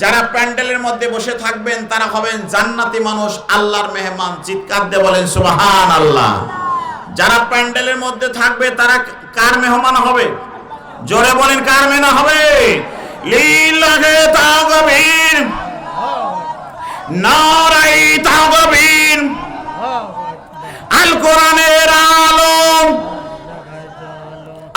যারা প্যান্ডেলের মধ্যে বসে থাকবেন, তারা হবেন জান্নাতি মানুষ, আল্লাহর মেহমান। চিৎকার দিয়ে বলেন সুবহান আল্লাহ যারা প্যান্ডেলের মধ্যে থাকবে, তারা কার মেহমান হবে? জোরে বলেন, কার মেনা হবে? লিল্লাহে তাগবীর নারাই তাগবীর আল কোরআনের আলম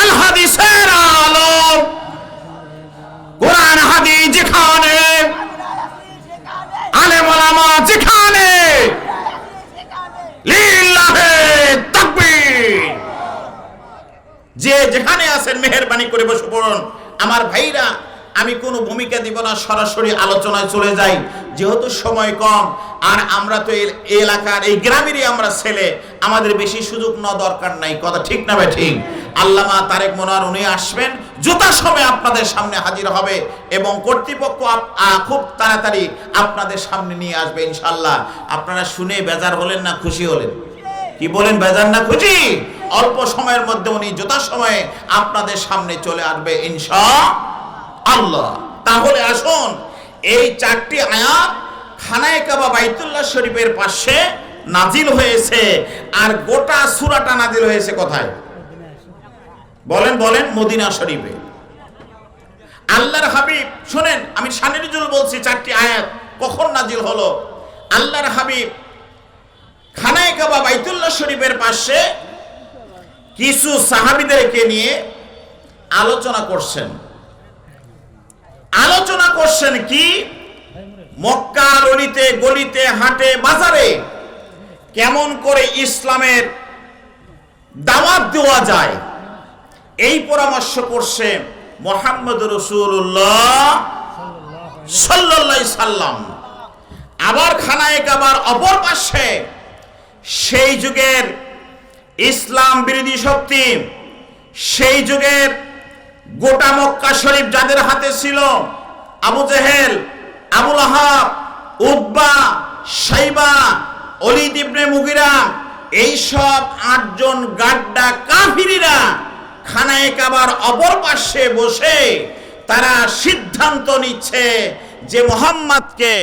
আল হাদিসের আলম কোরআন হাদিস যেখানে আলেম ওলামা যেখানে লিল্লাহে তাকবীর যে যেখানে আছেন মেহেরবানি করে বসে পড়ুন। আমার ভাইরা, আমি কোনো ভূমিকা দিব না, সরাসরি আলোচনায় চলে যাই। যেহেতু সময় কম, আর আমরা তো এই এলাকার, এই গ্রামেরই আমরা ছেলে, আমাদের বেশি সুযোগ না দরকার নাই। কথা ঠিক না ভাই ঠিক? আল্লামা তারেক মনোয়ার, উনি আসবেন, জোতা সময় আপনাদের সামনে হাজির হবে এবং কর্তৃপক্ষ খুব তাড়াতাড়ি আপনাদের সামনে নিয়ে আসবে ইনশাল্লাহ আপনারা শুনে বেজার হলেন না খুশি হলেন? কি বলেন, বেজার না খুশি? অল্প সময়ের মধ্যে উনি যথা সময়ে আপনাদের সামনে চলে আসবে, ইনশা আল্লাহ। তাহলে আসুন, এই চারটি আয়াত খানায় কাবা বাইতুল্লাহ শরীফের পাশে নাজিল হয়েছে, আর গোটা সুরাটা নাজিল হয়েছে কোথায়? বলেন বলেন, মদিনা শরীফে। আল্লাহর হাবিব, শোনেন, আমি সানিরুজুল বলছি চারটি আয়াত, কখন নাজিল হলো? আল্লাহর হাবিব খানায় কাবা বাইতুল্লাহ শরীফের পাশে কিছু সাহাবিদেরকে নিয়ে আলোচনা করছেন। আলোচনা করছেন কি? মক্কা অলিতে, গলিতে, হাটে, বাজারে কেমন করে ইসলামের দাওয়াত দেওয়া যায়? এই পরামর্শ করছে মোহাম্মদ রসুল্লাহ সাল্লাল্লাহু সাল্লাম। আবার খানায় কাবার অপর পাশে সেই যুগের ইসলাম বিরোধী শক্তি সেই যুগের গোটা মক্কা শরীফ যাদের হাতে ছিল আবু জেহেল আবুল আহাব উদ্বা সাইবা অলিদ ইবনে মুগিরা এই সব আটজন গাড্ডা কাফিরিরা খানায় কাবার অপর পাশে বসে তারা সিদ্ধান্ত নিচ্ছে যে মোহাম্মদকে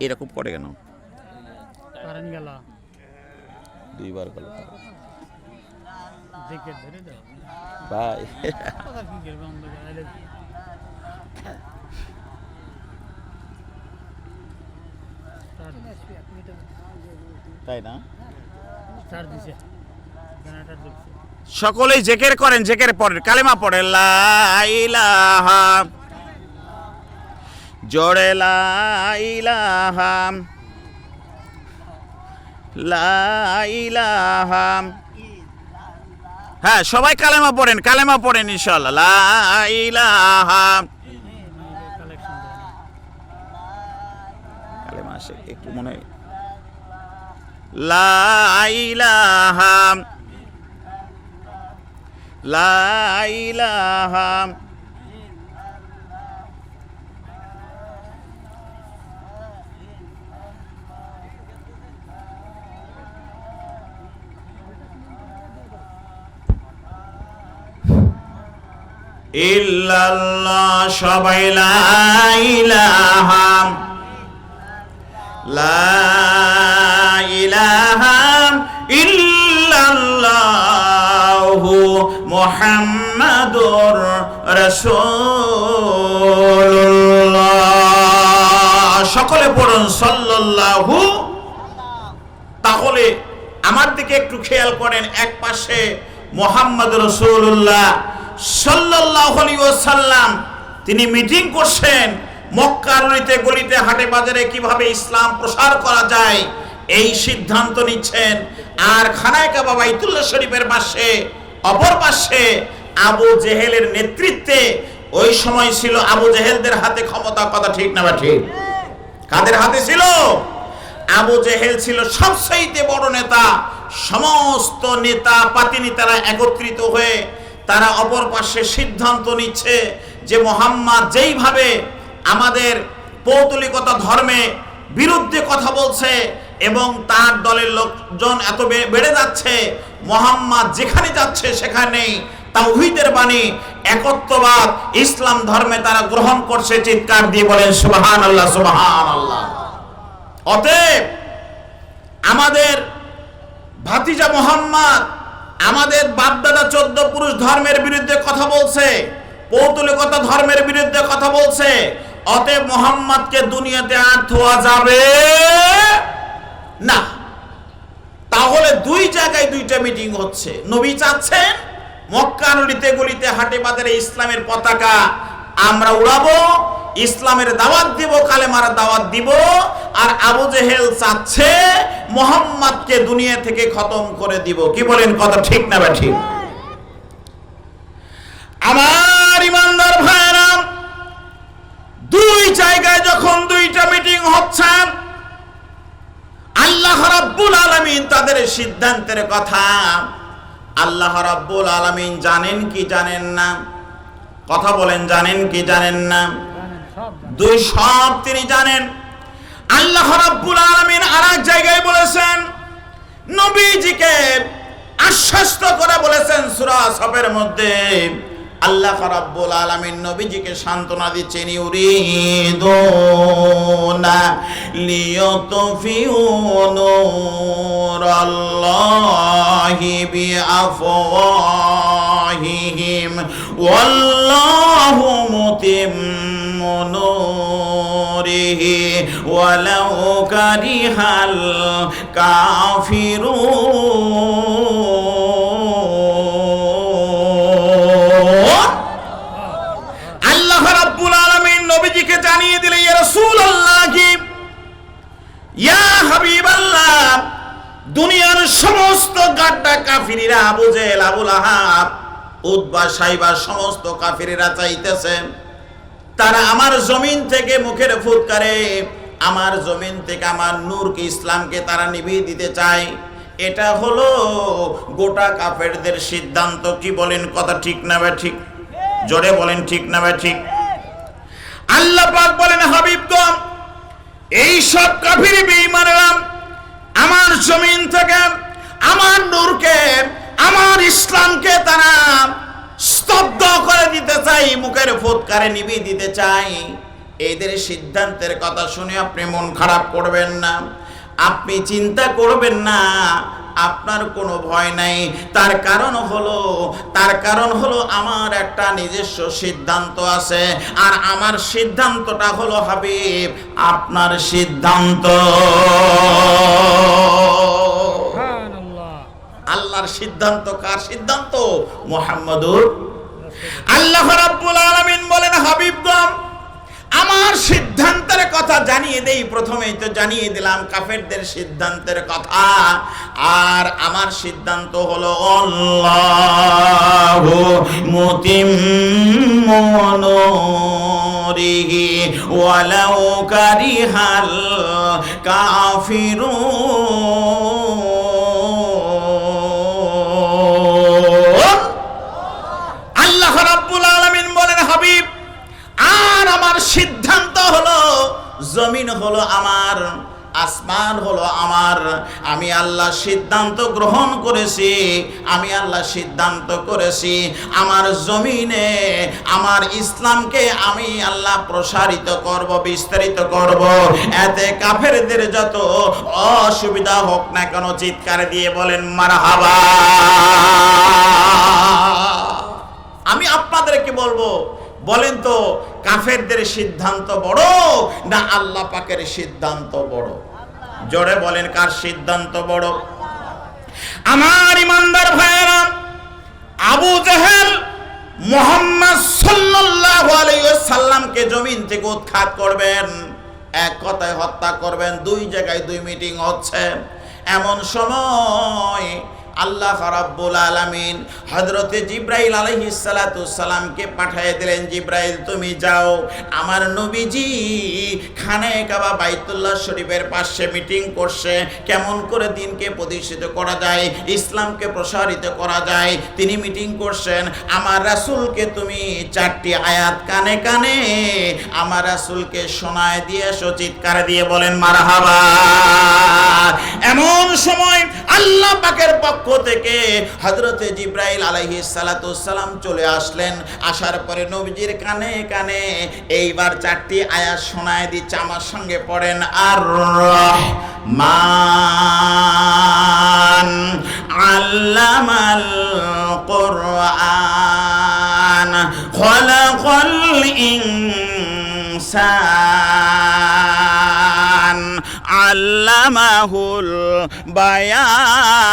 এরকম করে কেন? কারণ গেল। দুইবার গেল দেখে ধরে দাও। ভাই। কথা কি করবে আমরা তাই না? স্টার দিছে। জেনারেটর দিছে সকলেই জেকের করেন জেকের পড়েন কালেমা পড়ে লা ইলাহা জোরে লা ইলাহা লা ইলাহা। হ্যাঁ সবাই কালেমা পড়েন কালেমা পড়েন আসে, একটু মনে হয়। লা ইলাহা। ইল্লাল্লাহ, সবাই লা ইলাহা। লা ইলাহা ইল্লাল্লাহু মুহাম্মাদুর রাসূলুল্লাহ। সকলে পড়ুন সাল্লাল্লাহু। তাহলে আমার দিকে একটু খেয়াল করেন, এক পাশে মোহাম্মদ রসুল্লাহ সাল্লাল্লাহু আলাইহি ওয়াসাল্লাম, তিনি মিটিং করছেন মক্কার গলিতে গলিতে, হাটে বাজারে কীভাবে ইসলাম প্রসার করা যায়, এই সিদ্ধান্ত নিচ্ছেন। আর খানায় কাবা বাইতুল্লাহ শরীফের পাশে, অপর পাশে আবু জেহেলের নেতৃত্বে, ওই সময় ছিল আবু জেহেলদের হাতে ক্ষমতা কথা ঠিক না বা ঠিক? কাদের হাতে ছিল? আবু জেহেল ছিল সবচাইতে বড় নেতা, সমস্ত নেতা, পাতি নেতারা একত্রিত হয়ে তারা অপর পাশে সিদ্ধান্ত নিচ্ছে যে মোহাম্মদ যেইভাবে আমাদের পৌতলিকতা ধর্মে বিরুদ্ধে কথা বলছে এবং তার দলের লোকজন এত বেড়ে যাচ্ছে, মোহাম্মদ যেখানে যাচ্ছে সেখানেই তাওহীদের বাণী, একত্ববাদ, ইসলাম ধর্মে তারা গ্রহণ করছে চিৎকার দিয়ে বলেন সুবাহান আল্লাহ সুবাহান আল্লাহ অতএব আমাদের ভাতিজা মোহাম্মদ আমাদের বাপদাদা চোদ্দ পুরুষ ধর্মের বিরুদ্ধে কথা বলছে, পৌতুলিকতা ধর্মের বিরুদ্ধে কথা বলছে, অতএব মোহাম্মদকে দুনিয়াতে আর থোয়া যাবে না। তাহলে দুই জায়গায় দুইটা মিটিং হচ্ছে। নবী চাচ্ছেন মক্কা নদীতে, গলিতে, হাটে, বাজারে ইসলামের পতাকা আমরা উড়াবো, ইসলামের দাওয়াত দিব, কালেমার দাওয়াত দিব আর আবু জেহেল চাচ্ছে মোহাম্মদকে দুনিয়া থেকে খতম করে দিব। কি বলেন কথা ঠিক না বা আমার ইমানদার ভাইরা দুই জায়গায় যখন দুইটা মিটিং হচ্ছে, আল্লাহ রাব্বুল আলামিন তাদের সিদ্ধান্তের কথা। আল্লাহ রাব্বুল আলামিন জানেন কি জানেন না? কথা বলেন, জানেন কি জানেন না? দুই সব তিনি জানেন। আল্লাহ রাব্বুল আলামিন আরেক জায়গায় বলেছেন, নবীজিকে আশ্বস্ত করে বলেছেন সূরা সফের মধ্যে, আল্লাহ রাব্বুল আলামিন নবীজিকে সান্ত্বনা দিচ্ছেন, ইউরিদুনা লিয়ুতফিউ নূরাল্লাহি বিআফওয়াহিহিম, ওয়াল্লাহু মুতিম্মু নূরিহি ওয়ালাউ কারিহাল কাফিরুন আল্লাহ রাব্বুল আলামিন নবীজিকে জানিয়ে দিলেন, ইয়া রাসূলুল্লাহ কি ইয়া হাবিবাল্লাহ, দুনিয়ার সমস্ত গাড্ডা কাফিরিরা, আবু জেহেল, আবুল আহাব, উতবা, সাইবা, সমস্ত কাফিরেরা চাইতেছে। তারা আমার জমিন থেকে মুখের ফুৎকারে আমার জমিন থেকে আমার নূরকে, ইসলামকে তারা নিভিয়ে দিতে চায়। এটা হলো গোটা কাফেরদের সিদ্ধান্ত। কি বলেন কথা ঠিক না বা ঠিক? জোরে বলেন ঠিক না বা ঠিক? আল্লাহ পাক বলেন হাবিবগণ এই সব কাফির বেঈমানেরা আমার জমিন থেকে, আমার নূরকে, আমার ইসলামকে তারা চাই মুখের ফুৎকারে নিভিয়ে দিতে চাই। এদের সিদ্ধান্তের কথা শুনে আপনি মন খারাপ করবেন না। আপনি চিন্তা করবেন না আপনার কোনো ভয় নাই। তার কারণ হলো তার কারণ হলো আমার একটা নিজস্ব সিদ্ধান্ত আছে। আর আমার সিদ্ধান্তটা হলো হাবিব আপনার সিদ্ধান্ত। আল্লাহর সিদ্ধান্ত কার সিদ্ধান্ত? মোহাম্মদুর আল্লাহ রাব্বুল আলামিন বলেন, হাবিবগণ, আমার সিদ্ধান্তের কথা জানিয়ে দেই, প্রথমেই তো জানিয়ে দিলাম কাফেরদের সিদ্ধান্তের কথা। আর আমার সিদ্ধান্ত হলো, আল্লাহু মুতিম্মু নূরিহি ওয়ালাউ কারিহাল কাফিরুন আমার সিদ্ধান্ত হলো, জমিন হলো আমার, আসমান হলো আমার। আমি আল্লাহ সিদ্ধান্ত গ্রহণ করেছি, আমি আল্লাহ সিদ্ধান্ত করেছি, আমার জমিনে, আমার ইসলামকে আমি আল্লাহ প্রসারিত করব, বিস্তারিত করব। এতে কাফেরদের যত অসুবিধা হোক না কেন চিৎকার দিয়ে বলেন, মারহাবা! আমি আপনাদেরকে বলব বলেন তো, কাফেরদের সিদ্ধান্ত বড় না আল্লাহ পাকের সিদ্ধান্ত বড়? জোরে বলেন, কার সিদ্ধান্ত বড়? আমার ইমানদার ভাইয়েরা, আবু জাহেল মোহাম্মদ সাল্লাল্লাহু আলাইহি সাল্লামকে জমিন থেকে উৎখাত করবেন, এক কথায় হত্যা করবেন, দুই জায়গায় দুই মিটিং হচ্ছে। এমন সময় আল্লাহ রাব্বুল আলামিন হযরতে জিব্রাইল আলাইহিস সালাতু সালামকে পাঠিয়ে দিলেন, জিব্রাইল, তুমি যাও। আমার নবীজি খানে কাবা বাইতুল্লাহ শরীফের পাশে মিটিং করছে, কেমন করে দিনকে প্রতিষ্ঠিত করা যায়, ইসলামকে প্রসারিত করা যায়? তিনি মিটিং করছেন, আমার রাসূলকে তুমি চারটি আয়াত কানে কানে আমার রাসূলকে শোনায় দিয়ে এসো, চিৎকার দিয়ে বলেন, মারহাবা। এমন সময় আল্লাহ পাকের পক্ষ থেকে হজরতে জিব্রাইল আলাইহি সালাম চলে আসলেন। আসার পরে নবীজির কানে কানে এইবার চারটি আয়াত শোনায় দিচ্ছে, আমার সঙ্গে পড়েন আর মান আল্লামাল কোরআন, খলাকাল ইনসান। আল্লামাহুল বায়ান।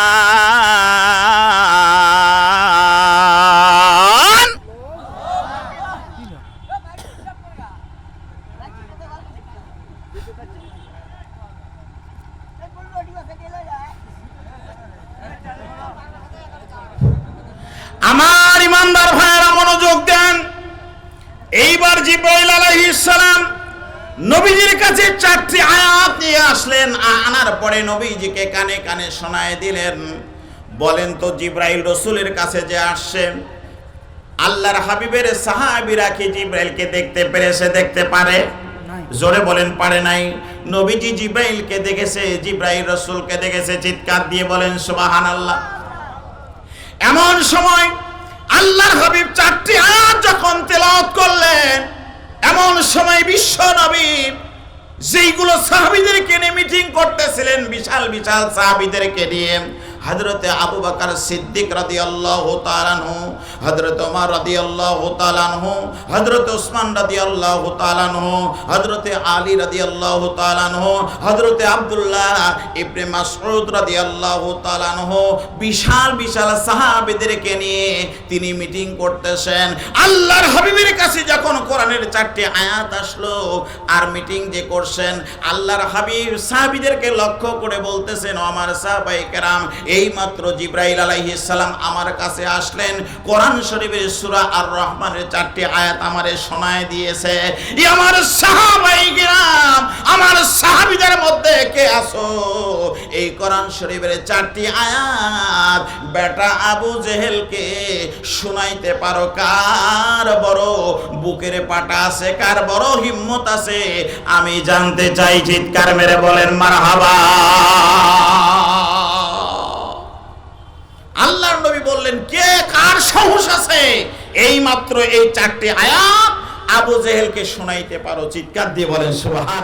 আমার ইমানদার ভাইয়েরা মনোযোগ দেন। এইবার জিব্রাইল আলাইহিস সালাম নবীজির কাছে চারটি আয়াত নিয়ে আসলেন আনার পরে নবীজিকে কানে কানে শোনায় দিলেন। বলেন তো জিব্রাইল রসুলের কাছে যে আসছে আল্লাহর হাবিবের সাহাবীরা কি জিব্রাইলকে দেখতে পেরেছে দেখতে পারে? জোরে বলেন পারে নাই। নবীজি জিব্রাইলকে দেখেছে জিব্রাইল রসুলকে দেখেছে চিৎকার দিয়ে বলেন সুবহানাল্লাহ। এমন সময় আল্লাহর হাবিব চারটি আয়াত যখন তেলাওয়াত করলেন এমন সময় বিশ্ব নবী যেইগুলো সাহাবিদেরকে নিয়ে মিটিং করতেছিলেন বিশাল বিশাল সাহাবিদেরকে নিয়ে। হজরতে আবু বাকার সিদ্দিক রাদি আল্লাহ তালানহু হজরত ওমর রাদি আল্লাহ তালানহু হজরত উসমান রাদি আল্লাহ তালানহু হজরতে আলী রাদি আল্লাহ তালানহু হজরতে আবদুল্লাহ ইবনে মাসউদ রাদি আল্লাহ তালানহু বিশাল বিশাল সাহাবিদেরকে নিয়ে তিনি মিটিং করতেছেন। আল্লাহর হাবিবের কাছে যখন কোরআনের চারটি আয়াত আসলো আর মিটিং যে করছেন, আল্লাহর হাবিব সাহাবিদেরকে লক্ষ্য করে বলতেছেন আমার সাহাবাই কেরাম এই মাত্র জিব্রাইল আলাইহিস সালাম আমার কাছে আসলেন। কোরআন শরীফের সূরা আর রহমানের চারটি আয়াত আমারে শোনায় দিয়েছে। আমার সাহাবাই আমার সাহাবিদের মধ্যে কে আসো এই কোরআন শরীফের চারটি আয়াত, বেটা আবু জেহেলকে শোনাইতে পারো, কার বড় বুকের পাটা আছে, কার বড় হিম্মত আছে? আমি জানতে চাই, চিৎকার মেরে বলেন, মারহাবা। আল্লাহর নবী বললেন, কে কার সাহস আছে? এই মাত্র এই চারটি আয়াত আবু জেহেলকে শোনাইতে পারো, চিৎকার দিয়ে বলেন সুবহান